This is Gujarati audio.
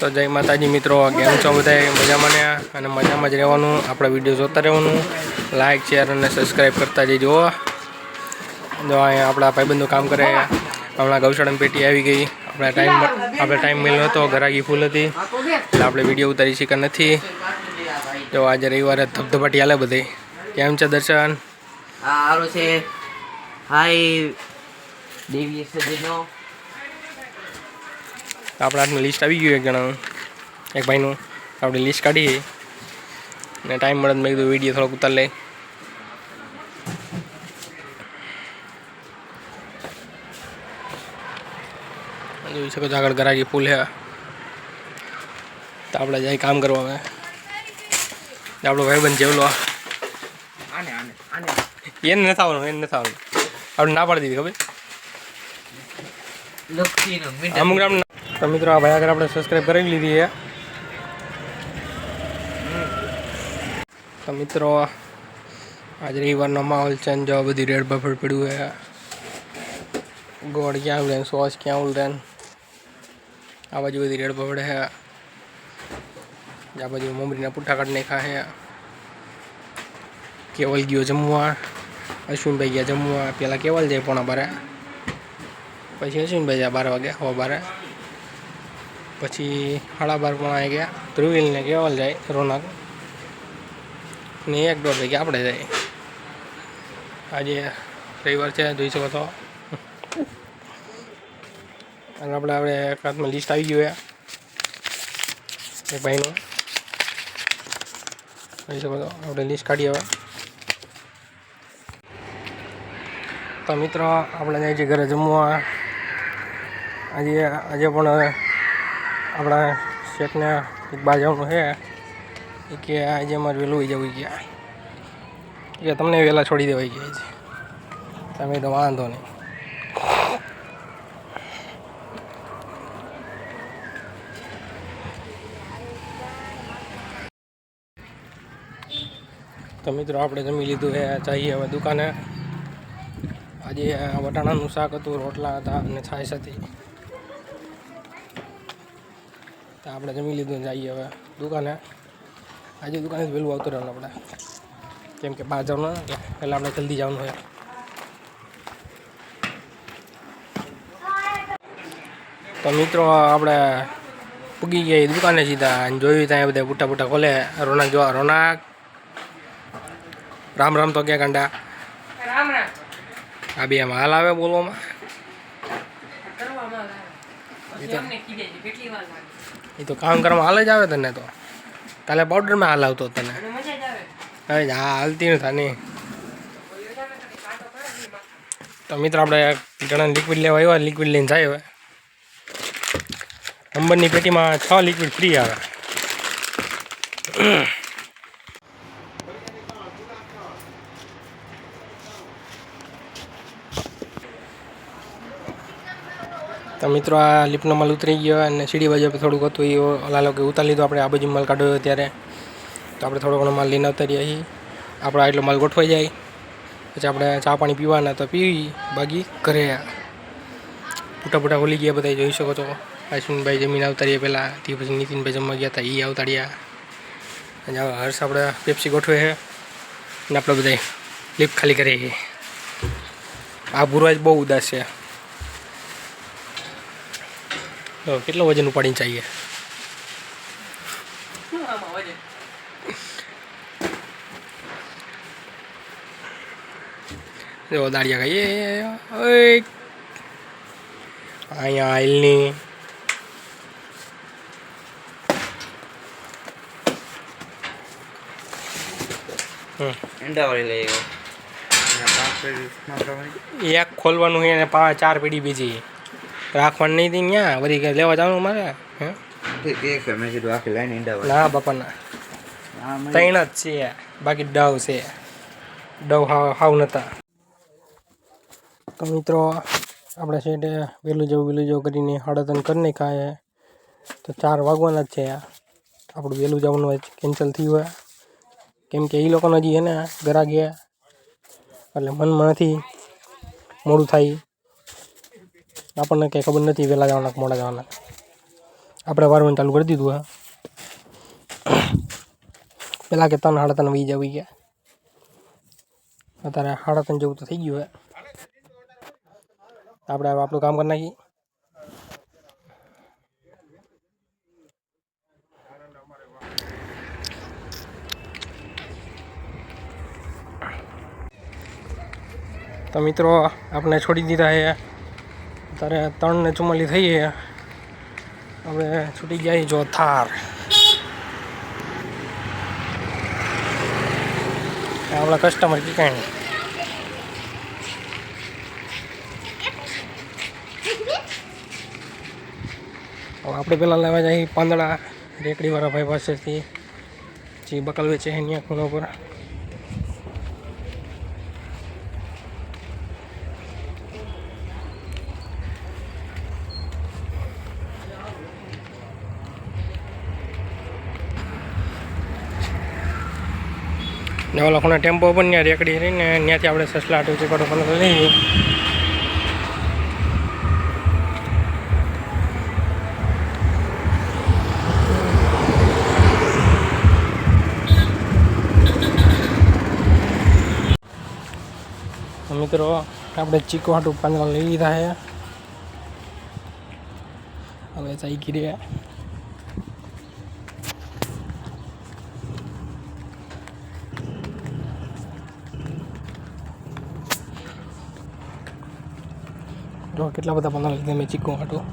તો જય માતાજી મિત્રો કેમ છો બધા મજામાં ને? અને મજામાં જ રહેવાનું. આપણા વીડિયો જોતા રહેવાનું. લાઇક શેર અને સબસ્ક્રાઈબ કરતા જજો. જો અહીંયા આપણા ભાઈબંધો કામ કરે. હમણાં ગૌશાળાની પેટી આવી ગઈ. આપણે ટાઈમ આપણે ટાઈમ મળ્યો હતો ઘરાગી ફૂલ હતી. એટલે આપણે વીડિયો ઉતારી શક્યા નથી. જો આજે રવિવારે ધબધબાટી હાલે બધી. કેમ છે દર્શન? હા સારું છે. હાય દેવી સજનો આપણા હાથમાં લિસ્ટ આવી ગયું એક જણાનું એક ભાઈનું. આપણે લિસ્ટ કાઢીએ. ને ટાઈમ મળે મેં કીધું વીડિયો થોડોક ઉતાર લે જોઈ શકો છો આગળ ગરાગી ફૂલ હે તો આપણે જાય કામ કરવા હવે. આપણો ભાઈબંધ જેવલો એને નથી આવવાનું એને નથી આવવાનું. આપણે ના પાડી દીધી ખબર? અમુક ગ્રામ તો મિત્રો, આ ભાઈ આગળ આપણે સબસ્ક્રાઈબ કરી લીધી છે. તો મિત્રો, આજે રવિવારનો માહોલ છે ને જો બધી રેડ બફર પડ્યું છે. ગોળ ક્યાં ઉડે સોસ ક્યાં ઉડે આ બાજુ બધી રેડ બફડ છે. આ બાજુ મમરીના પુઠ્ઠા કાઢ નાખ્યા છે. કેવલ ગયો જમવા. અશ્વિનભાઈ ગયા જમવા. પહેલાં કેવલ જાય પોણા બારે. પછી અશ્વિનભાઈ જાય બાર વાગે, હો બારે. પછી સાડા પણ આવી ગયા ધ્રુવીલને કેવલ જાય રોનક. ને એક દોઢ વાગે આપણે જાય. આજે રવિવાર છે, જોઈ શકો તો અને આપણે આપણે હાથમાં લિસ્ટ આવી ગયું એક ભાઈનું. જોઈ શકો તો આપણે લિસ્ટ કાઢીએ હવે. તો મિત્રો, આપણે જાય છે ઘરે જમવા. આજે આજે પણ આપણા શેઠને એક બહાર જવાનું છે એ કે આજે અમારે વહેલું હોઈ જવું ગયા કે તમને વહેલા છોડી દેવાઈ ગયા છે તમે તો વાંધો નહીં. તો મિત્રો, આપણે જમી લીધું છે, ચાહીએ હવે દુકાને. આજે વટાણાનું શાક હતું, રોટલા હતા અને છાશ હતી. તો આપણે જમી લીધું જઈએ હવે દુકાને. આજે દુકાને વહેલું આવતું રહેવાનું આપણે. કેમ કે બહાર જવાનું એટલે પહેલાં આપણે જલ્દી જવાનું હોય. તો મિત્રો આપણે પૂગી ગયા દુકાને સીધા અને જોયું ત્યાં બધા બુટા બુટા ખોલે. રોનક જોવા રોનક. રામ રામ તો ક્યાં કાંડા આ બે એમાં હાલ આવે બોલવામાં. એ તો કામ કરવામાં હાલ જ આવે તને તો. કાલે પાવડરમાં હાલ આવતો તને. હવે હા હાલતી નથી આની યોજાને ખાલી કાંટો પડે ને તો મિત્રો આપણે ઘણા લિક્વિડ લેવા આવ્યા લિક્વિડ લઈને જાય હવે. નંબરની પેટીમાં છ લિક્વિડ ફ્રી આવે. તો મિત્રો આ લિફ્ટનો માલ ઉતરી ગયો અને સીડી બાજુ આપણે થોડુંક હતું એ ઓલા લોકો ઉતારી લીધો. આપણે આ બાજુ માલ કાઢ્યો ત્યારે. તો આપણે થોડો ઘણો માલ લઈને ઉતારીએ છીએ. આપણો આટલો માલ ગોઠવાઈ જાય. પછી આપણે ચા પાણી પીવાના તો પીવી. બાકી ઘરે પૂટા પૂટા ખોલી ગયા બધા જોઈ શકો છો. અશ્વિનભાઈ જમીન આવતારીએ પહેલાં. તે પછી નીતિનભાઈ જમવા ગયા હતા એ આવતાડ્યા અને હર્ષ આપણે પેપ્સી ગોઠવે છે. અને આપણે બધા લિફ્ટ ખાલી કરીએ છીએ. આ ભૂરવાજ બહુ ઉદાસ છે. તો કેટલો વજન ઉપાડીને ચાહીએ? જો દાળિયા ખાઈએ. અહીંયા આઈલની એક ખોલવાનું છે અને પાંચ ચાર પેઢી બીજી. રાખવાનું નહીં હતી ત્યાં વળી કે લેવા જવાનું મારે હે? મેં કીધું આખી લાઈન અંડાવાળી ના બાપાના. ત્રણ જ છે. બાકી ડવ છે. ડવ હાવ હાવ નતા. તો મિત્રો આપણે છેટે વહેલું જવું વહેલું જવું કરીને હળદન કરી નાખાય તો ચાર વાગવાના જ છે. આપણું વહેલું જવાનું હોય કેન્સલ થયું હોય. કેમ કે એ લોકોને હજી એને ઘરા ગયા એટલે મનમાં નથી મોડું થાય. આપણને કંઈ ખબર નથી, વહેલા જવાના કે મોડા જવાના. આપણે વારવાનું ચાલુ કરી દીધું, હા. પહેલાં કે ત્રણ સાડા ત્રણ વી જવી ગયા અત્યારે સાડા ત્રણ જેવું તો થઈ ગયું, હે. આપણે હવે આપણું કામ કરી નાખીએ. તો મિત્રો, આપણે છોડી દીધા છે અત્યારે ત્રણ ને ચુમ્માલી થઈ હવે છૂટી ગયા જો થાર. આપણા કસ્ટમર કે કાંઈ આપણે પહેલાં લેવા જઈએ પાંદડા રેકડીવાળા ભાઈ પાસેથી. જે બકલ વેચે છે અહીંયા ખૂણા પર ને ઓલા ખૂણા ટેમ્પો પણ ત્યાં રેકડી રહીને ત્યાંથી આપણે સસલા આટો ચીકડો પણ લઈએ મિત્રો, આપણે ચીકુ હાટું પાંદડા લઈ લીધા છે. હવે ચાઈ ગીરી જો કેટલા બધા પંદર લીધા મેં ચીકુ હાટું